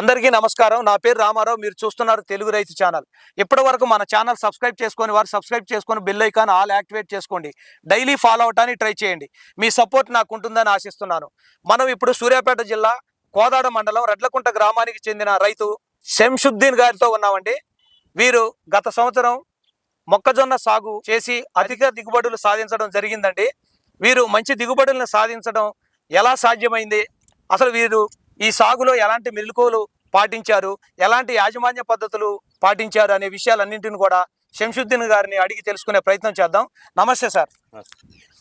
అందరికీ నమస్కారం. నా పేరు రామారావు. మీరు చూస్తున్నారు తెలుగు రైతు ఛానల్. ఇప్పటి వరకు మన ఛానల్ సబ్స్క్రైబ్ చేసుకొని వారు సబ్స్క్రైబ్ చేసుకొని బెల్ ఐకాన్ ఆల్ యాక్టివేట్ చేసుకోండి. డైలీ ఫాలో అవటానికి ట్రై చేయండి. మీ సపోర్ట్ నాకు ఉంటుందని ఆశిస్తున్నాను. మనం ఇప్పుడు సూర్యాపేట జిల్లా కోదాడ మండలం రెడ్లకుంట గ్రామానికి చెందిన రైతు శంషుద్దీన్ గారితో ఉన్నామండి. వీరు గత సంవత్సరం మొక్కజొన్న సాగు చేసి అధిక దిగుబడులు సాధించడం జరిగిందండి. వీరు మంచి దిగుబడులను సాధించడం ఎలా సాధ్యమైంది? అసలు వీరు ఈ సాగులో ఎలాంటి మెలకువలు పాటించారు? ఎలాంటి యాజమాన్య పద్ధతులు పాటించారు అనే విషయాలన్నింటిని కూడా శంషుద్దీన్ గారిని అడిగి తెలుసుకునే ప్రయత్నం చేద్దాం. నమస్తే సార్.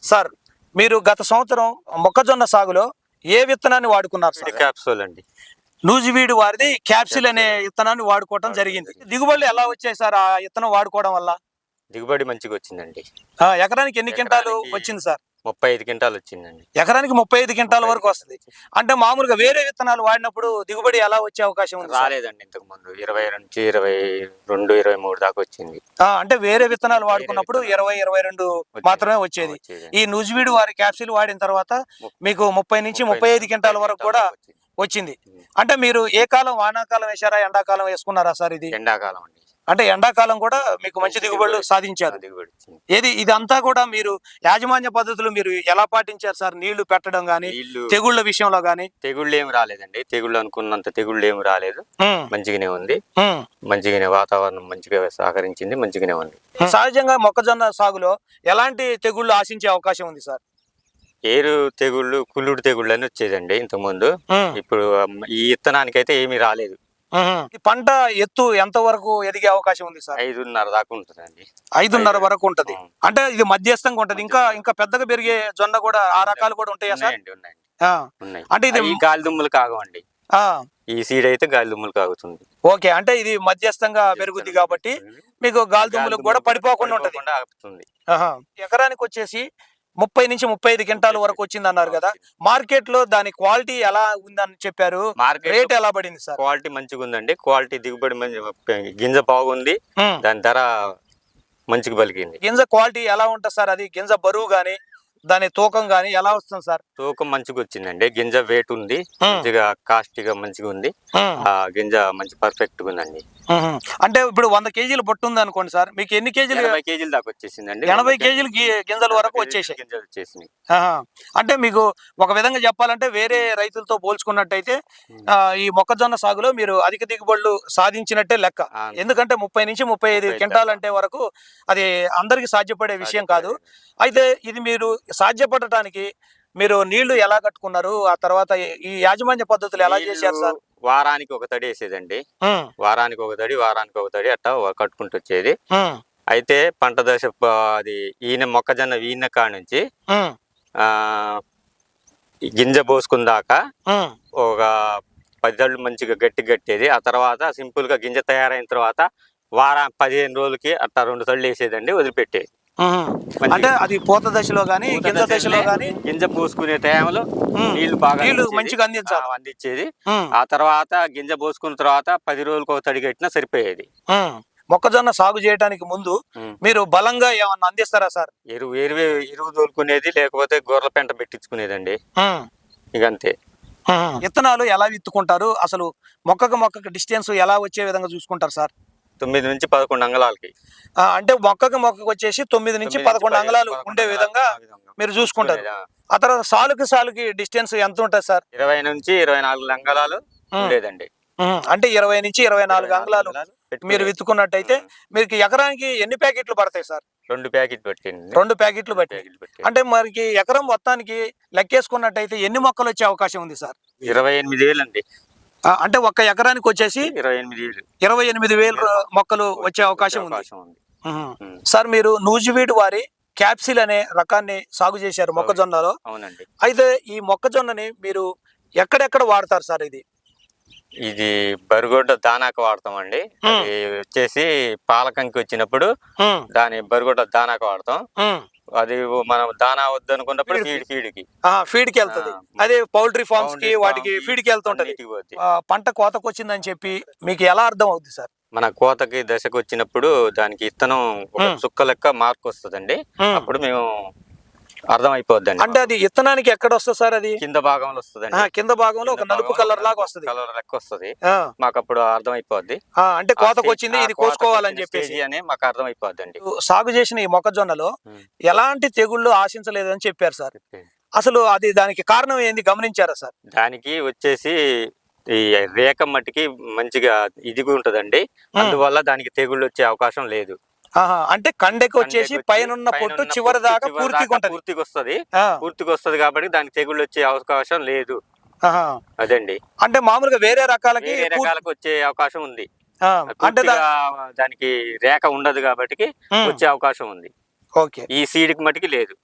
సార్ మీరు గత సంవత్సరం మొక్కజొన్న సాగులో ఏ విత్తనాన్ని వాడుకున్నారు క్యాప్సూల్ అండి. నూజివీడు వారిది క్యాప్సిల్ అనే విత్తనాన్ని వాడుకోవటం జరిగింది. దిగుబడులు ఎలా వచ్చాయి సార్ ఆ విత్తనం వాడుకోవడం వల్ల? దిగుబడి మంచిగా వచ్చిందండి ఆ, ఎకరానికి ఎన్ని క్వింటాలు ఎకరానికి వచ్చింది సార్? ముప్పై ఐదు క్వింటాలు వచ్చిందండి. ఎకరానికి ముప్పై ఐదు క్వింటాల వరకు వస్తుంది. అంటే మామూలుగా వేరే విత్తనాలు వాడినప్పుడు దిగుబడి ఎలా వచ్చే అవకాశం ఉంది సార్? రాలేదండి ఇంతకు ముందు. ఇరవై నుంచి ఇరవై రెండు ఇరవై మూడు దాకా వచ్చింది. ఆ, అంటే వేరే విత్తనాలు వాడుకున్నప్పుడు విత్తనాలు. ఇరవై ఇరవై రెండు వచ్చేది. మాత్రమే వచ్చేది. వచ్చేదండి. ఈ నుజివీడు వారి క్యాప్సిల్ వాడిన తర్వాత మీకు ముప్పై నుంచి ముప్పై ఐదు క్వింటాల వరకు కూడా వచ్చింది. వచ్చింది. అంటే మీరు ఏ కాలం వానాకాలం వేశారా ఎండాకాలం వేసుకున్నారా సార్ ఇది? ఎండాకాలం అండి. అంటే ఎండాకాలం కూడా మీకు మంచి దిగుబడులు సాధించారు. దిగుబడి ఏది ఇదంతా కూడా మీరు యాజమాన్య పద్ధతులు మీరు ఎలా పాటించారు సార్? నీళ్ళు పెట్టడం గానీ నీళ్ళు తెగుళ్ళ విషయంలో గానీ? తెగుళ్ళు ఏమి రాలేదండి. తెగుళ్ళు అనుకున్నంత తెగుళ్ళు ఏమి రాలేదు. ఉమ్, మంచిగానే ఉంది. ఉమ్. మంచిగానే వాతావరణం మంచిగా సహకరించింది మంచిగానే ఉంది. సహజంగా మొక్కజొన్న సాగులో ఎలాంటి తెగుళ్ళు ఆశించే అవకాశం ఉంది సార్? ఏరు తెగుళ్ళు కుళ్ళుడు తెగుళ్ళు అని వచ్చేదండి ఇంతకు ముందు ఉమ్, ఇప్పుడు అమ్, ఈ ఇత్తనానికైతే ఏమీ రాలేదు. ఈ పంట ఎత్తు ఎంత వరకు ఎదిగే అవకాశం ఉంది సార్? ఐదున్నర దాకా ఉంటుందండి. ఐదున్నర వరకు ఉంటది. అంటే ఇది మధ్యస్థంగా ఉంటది. ఇంకా ఇంకా పెద్దగా పెరిగే జొన్న కూడా ఆ రకాలు కూడా ఉంటాయా సార్? అంటే ఇది గాలి దుమ్ములు కాగవండి. ఆ, ఈ సీడ్ అయితే గాలి దుమ్ములు కాగుతుంది. ఓకే. అంటే ఇది మధ్యస్థంగా పెరుగుద్ది కాబట్టి మీకు గాలి దుమ్ములకు కూడా పడిపోకుండా ఉంటది. ఎకరానికి వచ్చేసి ముప్పై నుంచి ముప్పై ఐదు క్వింటాల వరకు వచ్చింది అన్నారు కదా. మార్కెట్లో దాని క్వాలిటీ ఎలా ఉందని చెప్పారు? మార్కెట్ రేట్ ఎలా పడింది సార్? క్వాలిటీ మంచిగా ఉందండి. క్వాలిటీ దిగుబడి మంచి గింజ బాగుంది. దాని ధర మంచిగా పలికింది. గింజ క్వాలిటీ ఎలా ఉంటుంది సార్? అది గింజ బరువు గాని దాని తూకం గాని ఎలా వస్తుంది సార్? తూకం మంచిగా వచ్చిందండి. గింజ వెయిట్ ఉంది. మంచిగా కాస్ట్గా మంచిగా ఉంది. ఆ గింజ మంచి పర్ఫెక్ట్గా ఉందండి. అంటే ఇప్పుడు వంద కేజీలు పొట్టు ఉంది అనుకోండి సార్ మీకు ఎన్ని కేజీలు ఎనభై కేజీల దాకా వచ్చేసిందండి. ఎనభై కేజీలు గి- గింజల వరకు వచ్చేసాయి. గింజలు వచ్చేసినాయి. అంటే మీకు ఒక విధంగా చెప్పాలంటే వేరే రైతులతో పోల్చుకున్నట్టయితే ఈ మొక్కజొన్న సాగులో మీరు అధిక దిగుబడులు సాధించినట్టే లెక్క. ఎందుకంటే ముప్పై నుంచి ముప్పై ఐదు ముప్పై ఐదు క్వింటాల్ అంటే వరకు అది అందరికి సాధ్యపడే విషయం కాదు. అయితే ఇది మీరు సాధ్యపడటానికి మీరు నీళ్ళు ఎలా కట్టుకున్నారు? ఆ తర్వాత ఈ యాజమాన్య పద్ధతులు ఎలా చేశారు సార్? వారానికి ఒక తడి వేసేదండి. వారానికి ఒక తడి వారానికి ఒక తడి అట్టా కట్టుకుంటూ వచ్చేది. అయితే పంట దశ అది ఈయన మొక్కజొన్న ఈయన కాడ నుంచి ఆ. గింజ పోసుకుందాక ఒక పది తళ్ళు మంచిగా గట్టి కట్టేది. ఆ తర్వాత సింపుల్గా గింజ తయారైన తర్వాత వారం పదిహేను రోజులకి అట్లా రెండు తళ్ళు వేసేదండి వదిలిపెట్టేది. అంటే అది పూత దశలో గానీ గింజ దశలో గానీ గింజ పోసుకునే టైంలో నీళ్ళు బాగా నీళ్ళు. మంచిగా అందించాలి. అందించేది. ఆ తర్వాత గింజ పోసుకున్న తర్వాత పది రోజులకు ఒక తడి కట్టినా సరిపోయేది. మొక్కజొన్న సాగు చేయడానికి ముందు. మీరు బలంగా ఏమన్నా అందిస్తారా సార్? ఎరువు ఎరువు ఎరువు తోలుకునేది లేకపోతే గొర్రెల పెంట పెట్టించుకునేదండి. ఇక అంతే. విత్తనాలు ఎలా విత్తుకుంటారు? అసలు మొక్కకు మొక్కకు డిస్టెన్స్ ఎలా వచ్చే విధంగా చూసుకుంటారు సార్? తొమ్మిది నుంచి పదకొండు అంగళాలకి. అంటే మొక్కకు మొక్కకు వచ్చేసి తొమ్మిది నుంచి పదకొండు పది- అంగళాలు ఉండే విధంగా. మీరు చూసుకుంటారు. ఆ. తర్వాత సాలుకి సాలుకి డిస్టెన్స్ ఎంత ఉంటుంది సార్? ఇరవై నుంచి ఇరవై నాలుగు అంగళాలు. ఉండేదండి. అంటే ఇరవై నుంచి ఇరవై నాలుగు అంగుళాలు. మీరు విత్తుకున్నట్టయితే మీకు ఎకరానికి ఎన్ని ప్యాకెట్లు పడతాయి సార్? రెండు ప్యాకెట్ పెట్టింది. రెండు ప్యాకెట్లు పెట్టి అంటే మనకి ఎకరం మొత్తానికి లెక్కేసుకున్నట్టయితే ఎన్ని మొక్కలు వచ్చే అవకాశం ఉంది సార్? ఇరవై ఎనిమిది వేలు అండి అంటే ఒక్క ఎకరానికి వచ్చేసి ఇరవై ఎనిమిది వేలు ఇరవై ఎనిమిది వేలు మొక్కలు వచ్చే అవకాశం ఉంది. సార్ మీరు నూజివీడ్ వారి క్యాప్సిల్ అనే రకాన్ని సాగు చేశారు మొక్కజొన్నలో. అవునండి. అయితే ఈ మొక్కజొన్నని మీరు ఎక్కడెక్కడ వాడతారు సార్ ఇది? ఇది బరిగొడ్డ దానాకు వాడతామండి. ఉమ్. అది వచ్చేసి పాలకంకి వచ్చినప్పుడు దాని బరిగొడ్డ దానాకు వాడతాం. అది మనం దానా వద్దనుకున్నప్పుడు ఫీడ్కి. ఫీడ్ ఫీడ్కి. ఫీడ్కి వెళ్తుంది. అదే పౌల్ట్రీ ఫార్మ్స్కి వాటికి ఫీడ్కి వెళ్తుంటది. పంట కోతకు వచ్చిందని చెప్పి మీకు ఎలా అర్థం అవుతుంది సార్? మన కోతకి దశకు వచ్చినప్పుడు దానికి ఇత్తనం. చుక్క లెక్క మార్క్ వస్తుందండి అప్పుడు మేము అర్థం అయిపోద్దండి అంటే అది ఇత్తనానికి ఎక్కడ వస్తుంది సార్ అది? కింద భాగంలో వస్తుందండి. ఆ, కింద భాగంలో ఒక నలుపు కలర్ లాగా వస్తుంది. కలర్ లెక్క వస్తుంది. మాకు అప్పుడు అర్థం అయిపోద్ది ఆ, అంటే కోతకు వచ్చింది ఇది కోసుకోవాలని చెప్పేసి. అని మాకు అర్థం అయిపోద్దండి సాగు చేసిన ఈ మొక్కజొన్నలో. ఎలాంటి తెగుళ్ళు ఆశించలేదని చెప్పారు సార్. అసలు అది దానికి కారణం ఏంది గమనించారా సార్? దానికి వచ్చేసి ఈ రేఖ మట్టికి మంచిగా ఇదిగా ఉంటదండి అందువల్ల దానికి తెగుళ్ళు వచ్చే అవకాశం లేదు. అంటే కండెకి వచ్చేసి పైన పొట్టు పైనున్న చివరి పొట్టు దాకా చివరి పూర్తిగా పూర్తిగా వస్తది పూర్తిగా వస్తది కాబట్టి దానికి తెగుళ్ళు వచ్చే అవకాశం లేదు. అదండి. అంటే మామూలుగా వేరే రకాలకి రకాలకు వచ్చే అవకాశం ఉంది. అంటే దానికి రేఖ ఉండదు కాబట్టి వచ్చే అవకాశం ఉంది. ఓకే. ఈ సీడ్కి మటుకి లేదు.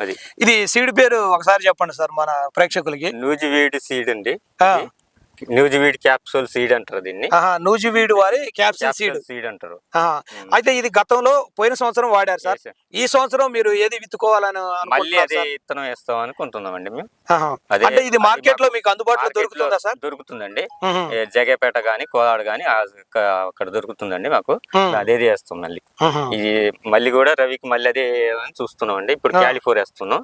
అది. ఇది సీడ్ పేరు ఒకసారి చెప్పండి సార్ మన ప్రేక్షకులకి. నూజివీడ్ సీడ్ అండి. ఆ, నూజివీడ్ క్యాప్సూల్ సీడ్ అంటారు దీన్ని ఆహా, నూజివీడు వారి క్యాప్సిల్ సీడ్ సీడ్ అంటారు. అయితే ఇది గతంలో పోయిన సంవత్సరం వాడారు సార్. ఈ సంవత్సరం మీరు ఏది విత్తుకోవాలని మళ్ళీ అదే సార్? ఇత్తనం వేస్తాం అనుకుంటున్నామండి మేము ఆహా. అదే- అంటే ఇది మార్కెట్లో మాకు అందుబాటులో దొరుకుతుందా సార్ దొరుకుతుందండి జగేపేట గాని కోలాడు గాని అక్కడ దొరుకుతుందండి మాకు. అదే చేస్తాం మళ్ళీ. ఇది మళ్ళీ కూడా రవికి మళ్ళీ అదే అని చూస్తున్నాం అండి ఇప్పుడు. క్యాలిఫోర్ వేస్తున్నాం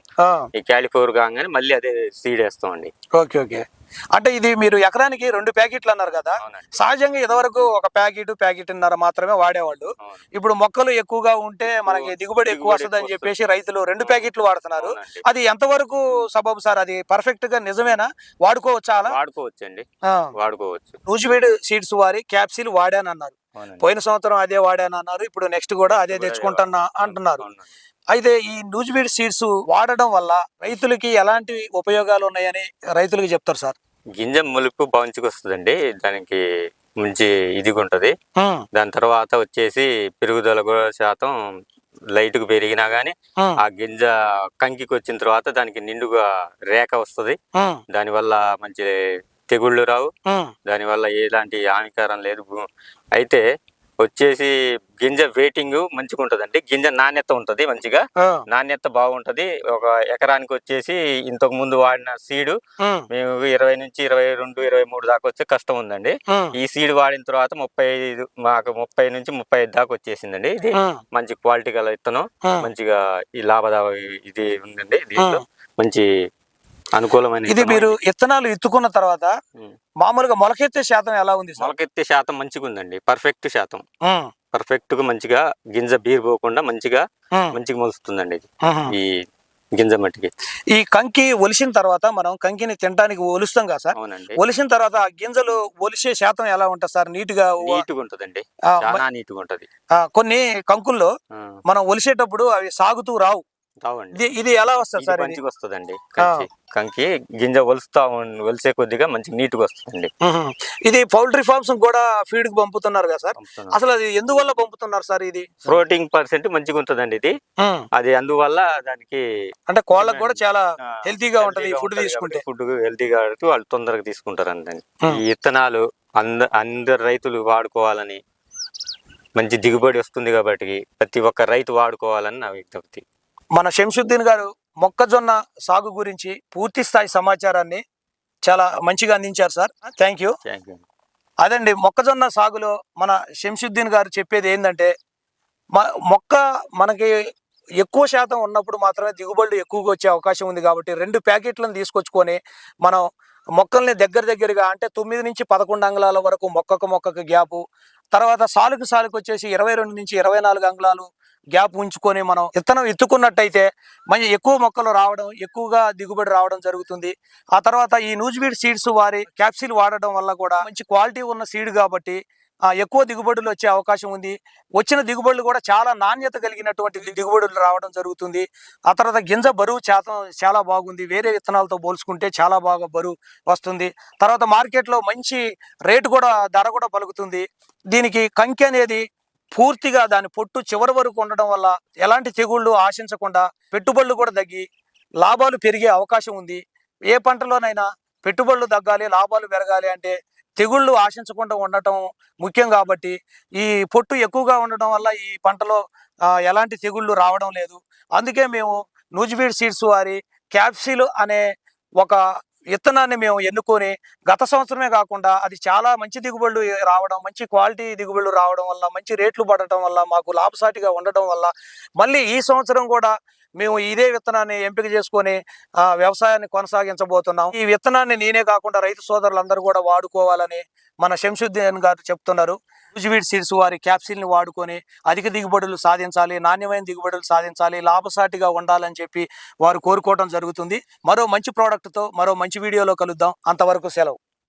ఈ క్యాలిఫోర్ కాగానే మళ్ళీ అదే సీడ్ వేస్తాం అండి ఓకే ఓకే అంటే ఇది మీరు ఎకరానికి రెండు ప్యాకెట్లు అన్నారు కదా. సహజంగా ఇదివరకు ఒక ప్యాకెట్ ప్యాకెట్న్నర మాత్రమే వాడేవాళ్ళు. ఇప్పుడు మొక్కలు ఎక్కువగా ఉంటే మనకి దిగుబడి ఎక్కువ వస్తుంది అని చెప్పేసి రైతులు రెండు ప్యాకెట్లు వాడుతున్నారు. అది ఎంతవరకు సబబు సార్? అది పర్ఫెక్ట్గా నిజమేనా? వాడుకోవచ్చా అలా? వాడుకోవచ్చు అండి వాడుకోవచ్చు. నూజివీడు సీడ్స్ వారి క్యాప్సిల్ వాడానన్నారు. పోయిన సంవత్సరం అదే వాడానన్నారు. ఇప్పుడు నెక్స్ట్ కూడా అదే తెచ్చుకుంటున్నా అంటున్నారు. అయితే ఈ నూజివీడ్ సీడ్స్ వాడడం వల్ల రైతులకి ఎలాంటి ఉపయోగాలు ఉన్నాయని రైతులకు చెప్తారు సార్? గింజ ములుపు వస్తుందండి. దానికి మంచి ఇదిగా ఉంటది. దాని తర్వాత వచ్చేసి పెరుగుదల కూడా శాతం లైట్కు పెరిగినా గానీ ఆ. గింజ కంకికి వచ్చిన తర్వాత దానికి నిండుగా రేఖ వస్తది. దానివల్ల మంచి తెగుళ్ళు రావు. దానివల్ల ఎలాంటి హానికరం లేదు. అయితే వచ్చేసి గింజ వెయిటింగ్ మంచిగా ఉంటదండి గింజ నాణ్యత ఉంటది మంచిగా. నాణ్యత బాగుంటది. ఒక ఎకరానికి వచ్చేసి ఇంతకు ముందు వాడిన సీడు మేము ఇరవై నుంచి ఇరవై రెండు ఇరవై మూడు దాకా వచ్చే కష్టం ఉందండి. ఈ సీడ్ వాడిన తర్వాత ముప్పై ఐదు మాకు ముప్పై నుంచి ముప్పై ఐదు దాకా వచ్చేసిందండి. ఇది మంచి క్వాలిటీ గల ఇత్తనం ఉమ్. మంచిగా ఈ లాభదావ ఇది ఉందండి దీంట్లో. మంచి అనుకూలమైన ఇది. మీరు ఇత్తనాలు ఇత్తుకున్న తర్వాత. మామూలుగా మొలకెత్తే శాతం ఎలా ఉంది మొలకెత్తే శాతం మంచిగా ఉందండి పర్ఫెక్ట్ శాతం. పర్ఫెక్ట్గా మంచిగా గింజ బీర్ పోకుండా మంచిగా మంచిగా మొలుస్తుందండి ఇది. ఈ గింజ మట్టికి. ఈ కంకి ఒలిసిన తర్వాత మనం కంకిని తినడానికి ఒలుస్తాం కదా సార్? అవునండి. ఒలిసిన తర్వాత ఆ గింజలు ఒలిసే శాతం ఎలా ఉంటుంది సార్? నీట్గా నీట్గా ఉంటదండి ఆ, చాలా నీట్గా ఉంటది ఆ, కొన్ని కంకుల్లో మనం ఒలిసేటప్పుడు అవి సాగుతూ రావు. ఇది ఇది ఎలా వస్తుంది సార్ మంచిగా వస్తుందండి కంకి కంకి గింజ ఒలుస్తా ఉన్- ఒలిసే కొద్దిగా మంచి నీట్గా వస్తుందండి ఉహు. ఇది పౌల్ట్రీ ఫార్మ్స్ కూడా ఫీడ్కి పంపుతున్నారు కదా సార్. అసలు అది ఎందువల్ల పంపుతున్నారు సార్ ఇది? ప్రోటీన్ పర్సెంట్ మంచిగా ఉంటదండి ఇది. అది అందువల్ల దానికి అంటే కోళ్ళకు కూడా చాలా హెల్తీగా ఉంటది గా ఫుడ్ తీసుకుంటే. ఫుడ్ హెల్తీగా వాళ్ళు తొందరగా తీసుకుంటారు అండి. ఈ విత్తనాలు అంద అందరు రైతులు వాడుకోవాలని మంచి దిగుబడి వస్తుంది కాబట్టి ప్రతి ఒక్క రైతు వాడుకోవాలని నా విజ్ఞప్తి. మన శంసుద్దీన్ గారు మొక్కజొన్న సాగు గురించి పూర్తి స్థాయి సమాచారాన్ని చాలా మంచిగా అందించారు sir. Thank you thank you అదండి మొక్కజొన్న సాగులో మన శంసుద్దీన్ గారు చెప్పేది ఏంటంటే మ- మొక్క మనకి ఎక్కువ శాతం ఉన్నప్పుడు మాత్రమే దిగుబడులు ఎక్కువగా వచ్చే అవకాశం ఉంది కాబట్టి రెండు ప్యాకెట్లను తీసుకొచ్చుకొని మనం మొక్కల్ని దగ్గర దగ్గరగా అంటే తొమ్మిది నుంచి పదకొండు అంగుళాల వరకు మొక్కకు మొక్కకు గ్యాపు తర్వాత సాలుకు సాలుకు వచ్చేసి ఇరవై రెండు నుంచి ఇరవై నాలుగు అంగుళాలు గ్యాప్ ఉంచుకొని మనం విత్తనం ఎత్తుకున్నట్టయితే మంచి ఎక్కువ మొక్కలు రావడం ఎక్కువగా దిగుబడి రావడం జరుగుతుంది. ఆ తర్వాత ఈ నూజివీడ్ సీడ్స్ వారి క్యాప్సిల్ వాడడం వల్ల కూడా మంచి క్వాలిటీ ఉన్న సీడ్ కాబట్టి ఎక్కువ దిగుబడులు వచ్చే అవకాశం ఉంది. వచ్చిన దిగుబడులు కూడా చాలా నాణ్యత కలిగినటువంటి దిగుబడులు రావడం జరుగుతుంది. ఆ తర్వాత గింజ బరువు శాతం చాలా బాగుంది. వేరే విత్తనాలతో పోల్చుకుంటే చాలా బాగా బరువు వస్తుంది. తర్వాత మార్కెట్లో మంచి రేటు కూడా ధర కూడా పలుకుతుంది. దీనికి కంకి అనేది పూర్తిగా దాని పొట్టు చివరి వరకు ఉండడం వల్ల ఎలాంటి తెగుళ్ళు ఆశించకుండా పెట్టుబడులు కూడా తగ్గి లాభాలు పెరిగే అవకాశం ఉంది. ఏ పంటలోనైనా పెట్టుబడులు తగ్గాలి లాభాలు పెరగాలి అంటే తెగుళ్ళు ఆశించకుండా ఉండటం ముఖ్యం కాబట్టి ఈ పొట్టు ఎక్కువగా ఉండడం వల్ల ఈ పంటలో ఎలాంటి తెగుళ్ళు రావడం లేదు. అందుకే మేము నూజివీడ్ సీడ్స్ వారి క్యాప్సిల్ అనే ఒక విత్తనాన్ని మేము ఎన్నుకొని గత సంవత్సరమే కాకుండా అది చాలా మంచి దిగుబడులు రావడం మంచి క్వాలిటీ దిగుబడులు రావడం వల్ల మంచి రేట్లు పడటం వల్ల మాకు లాభసాటిగా ఉండటం వల్ల మళ్ళీ ఈ సంవత్సరం కూడా మేము ఇదే విత్తనాన్ని ఎంపిక చేసుకొని ఆ, వ్యవసాయాన్ని కొనసాగించబోతున్నాం. ఈ విత్తనాన్ని నేనే కాకుండా రైతు సోదరులందరూ కూడా వాడుకోవాలని మన శంసుద్దీన్ గారు చెప్తున్నారు. రుజువీడ్ సీడ్స్ వారి క్యాప్సిల్ని వాడుకొని అధిక దిగుబడులు సాధించాలి నాణ్యమైన దిగుబడులు సాధించాలి లాభసాటిగా ఉండాలని చెప్పి వారు కోరుకోవడం జరుగుతుంది. మరో మంచి ప్రోడక్ట్తో మరో మంచి వీడియోలో కలుద్దాం. అంతవరకు సెలవు.